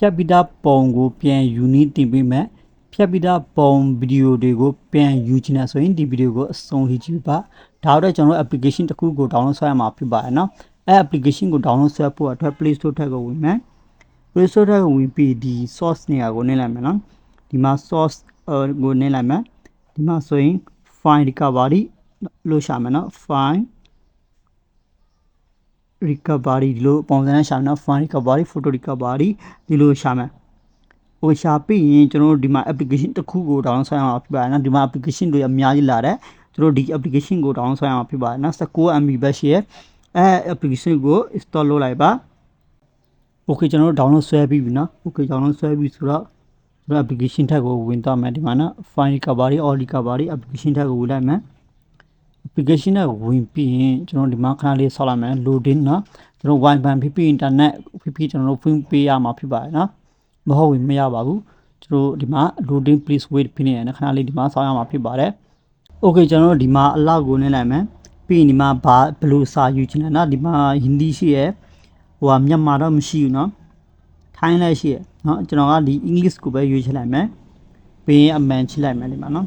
ဖြတ်ပြီးသားပုံကိုပြန်ယူနည်းတင်ပေးမယ်ဖြတ်ပြီးသားပုံဗီဒီယိုတွေကိုပြန်ယူချင်တယ်ဆိုရင်ဒီဗီဒီယိုကိုအဆုံးထိကြည့်ပါဒါတော့ကျွန်တော်တို့ application တစ်ခုကို download ဆွဲရမှာဖြစ်ပါတယ်နော်အဲ application ကို download ဆွဲဖို့အတွက် Play Store ထက်ကိုဝင်မယ် Play Store ထက်ကိုဝင်ပြီးဒီ source နေရာကိုနင်းလိုက်မယ်နော်ဒီမှာ source ကိုနင်းလိုက်မယ်ဒီမှာဆိုရင် file recovery လို့ရှာမယ်နော် file recovery ဒီလိုပုံစံနဲ့ရှာမယ်နော် file recovery photo recovery ဒီလိုရှာမယ်ဟိုရှာပြီးရင်ကျွန်တော်တို့ဒီမှာ application တစ်ခုကို download ဆွဲရမှာဖြစ်ပါတယ်နော်ဒီမှာ application တွေအများကြီးလာတယ်ကျွန်တော်ဒီ application ကို download ဆွဲရမှာဖြစ်ပါတယ်နော် 19MB ပဲရှိရဲ့အဲ application ကို application ထက်ကိုဝင်သွားမယ်ဒီမှာနော် file recovery or recovery application ထက်ကိုဝင်လိုက်မယ် application နဲ့ဝင်ပြီးရင်ကျွန်တော်ဒီမှာခဏလေးဆောက်လိုက်မယ် loading เนาะကျွန်တော် wifi ဖြစ်ဖြစ် internet ဖြစ်ဖြစ်ကျွန်တော်တို့ဖွင့်ပေးရမှာဖြစ်ပါတယ်เนาะမဟုတ်ရင်မရပါဘူးကျွန်တော်ဒီမှာ loading please wait ဖြစ်နေတယ်ခဏလေးဒီမှာဆောက်ရမှာဖြစ်ပါတယ် okay ကျွန်တော်တို့ဒီမှာအလောက်ကိုနင်းလိုက်မယ်ပြီးရင်ဒီမှာဘာဘယ်လိုစာယူချင်လဲเนาะဒီမှာ hindi ရှိရယ်ဟိုကမြန်မာတော့မရှိဘူးเนาะထိုင်းလည်းရှိရယ်เนาะကျွန်တော်ကဒီ english ကိုပဲရွေးချယ်လိုက်မယ်ပြီးရင်အမှန်ချိလိုက်မယ်ဒီမှာเนาะ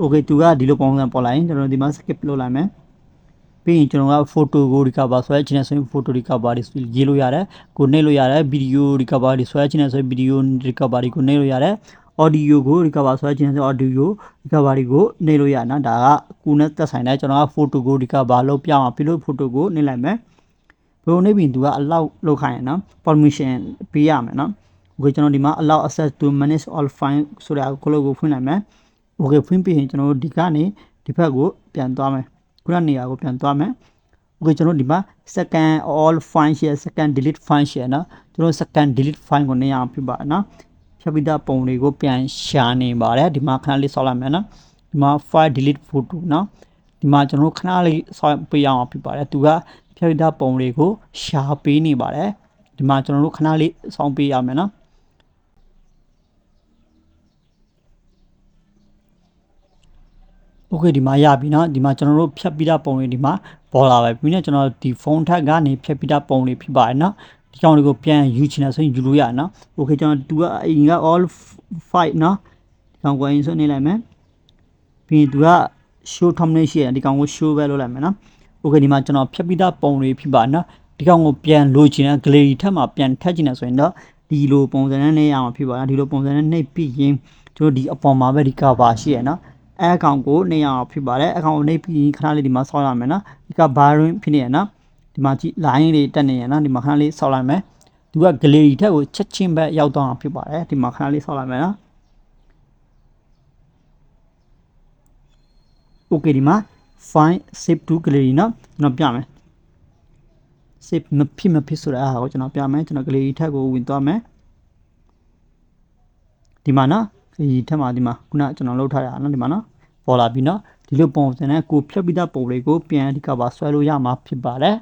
okay သူကဒီလိုပုံစံပေါ်လာရင်ကျွန်တော်ဒီမှာ skip လုပ်လိုက်မယ်ပြီးရင်ကျွန်တော်က photo ကို recover ဆွဲချင်တဲ့ဆိုရင် photo recover တွေရေးလို့ရတယ်ကိုနှိပ်လို့ရတယ် video recover တွေဆွဲချင်တဲ့ဆိုရင် video recover တွေကိုနှိပ်လို့ရတယ် audio ကို recover ဆွဲချင်တဲ့ဆို audio recover တွေကိုနှိပ်လို့ရနော်ဒါကကိုနဲ့သက်ဆိုင်တဲ့ကျွန်တော်က photo ကို recover လုပ်ပြမှာဖြစ်လို့ photo ကိုနှိပ်လိုက်မယ်ဘယ်လိုနှိပ်ပြီးသူကအလောက်လောက်ခိုင်းရနော် permission ပေးရမယ်နော် okay ကျွန်တော်ဒီမှာ allow access to manage all file ဆိုတာကိုခလို့ကိုဖွင့်လိုက်မယ် okay ဖွင့်ပြီးရင်ကျွန်တော်တို့ဒီကနေဒီဘက်ကိုပြန်သွားမယ်ခုနနေရာကိုပြန်သွားမယ် okay ကျွန်တော်ဒီမှာ second all file share second delete file share နော်ကျွန်တော် second delete file ကိုနေရာပြပါနော်ဖြတ်ပြီးသားပုံတွေကိုပြန်ရှာနေပါတယ်ဒီမှာခဏလေးဆောက်လိုက်မယ်နော်ဒီမှာ file delete photo နော်ဒီမှာကျွန်တော်ခဏလေးဆောက်ပေးရအောင်ပြပါတယ်သူကဖြတ်ပြီးသားပုံတွေကိုရှာပေးနေပါတယ်ဒီမှာကျွန်တော်တို့ခဏလေးဆောင်းပေးရမယ်နော် โอเคဒီမှာရပြီเนาะဒီမှာကျွန်တော်တို့ဖြတ်ပြီးသားပုံတွေဒီမှာပေါ်လာပဲပြီးတော့ကျွန်တော်ဒီဖုန်းထက်ကနေဖြတ်ပြီးသားပုံတွေဖြစ်ပါတယ်เนาะဒီကောင်တွေကိုပြန်ယူချင်တယ်ဆိုရင်ယူလို့ရเนาะโอเคကျွန်တော်သူကအရင်က all 5เนาะဒီကောင်ကိုအရင်ဆုံးနေလိုက်မယ်ပြီးရင်သူက show thumbnail ရှိတယ်ဒီကောင်ကို show ပဲလုပ်လိုက်မယ်เนาะโอเคဒီမှာကျွန်တော်ဖြတ်ပြီးသားပုံတွေဖြစ်ပါเนาะဒီကောင်ကိုပြန်လိုချင်တဲ့ gallery ထက်မှာပြန်ထပ်ချင်တယ်ဆိုရင်တော့ဒီလိုပုံစံနဲ့နေရမှာဖြစ်ပါနော်ဒီလိုပုံစံနဲ့နှိပ်ပြီးရင်ကျွန်တော်ဒီအပေါ်မှာပဲဒီ cover ရှိရယ်နော် အဲအကောင့်ကိုနေရအောင်ဖြစ်ပါတယ်အကောင့်ကိုနေပြီးခဏလေးဒီမှာဆောက်ရမယ်နော်ဒီကဘာရင်းဖြစ်နေရနော်ဒီမှာကြည့် line တွေတက်နေရနော်ဒီမှာခဏလေးဆောက်လိုက်မယ်သူက gallery ထက်ကိုချက်ချင်းပဲရောက်တော့အောင်ဖြစ်ပါတယ်ဒီမှာခဏလေးဆောက်လိုက်မယ်နော် okay ဒီမှာ find save to gallery နော်ကျွန်တော်ပြမယ် save မဖြစ်မဖြစ်ဆိုတဲ့အားကိုကျွန်တော်ပြမယ်ကျွန်တော် gallery ထက်ကိုဝင်သွားမယ်ဒီမှာနော်ဒီထက်မှာဒီမှာခုနကျွန်တော်လုပ်ထားတာနော်ဒီမှာနော် ပေါ်လာပြီနော်ဒီလိုပုံစံနဲ့ကိုဖြတ်ပြီးသားပုံလေးကိုပြန်ဒီကပါဆွဲလို့ရမှာဖြစ်ပါတယ်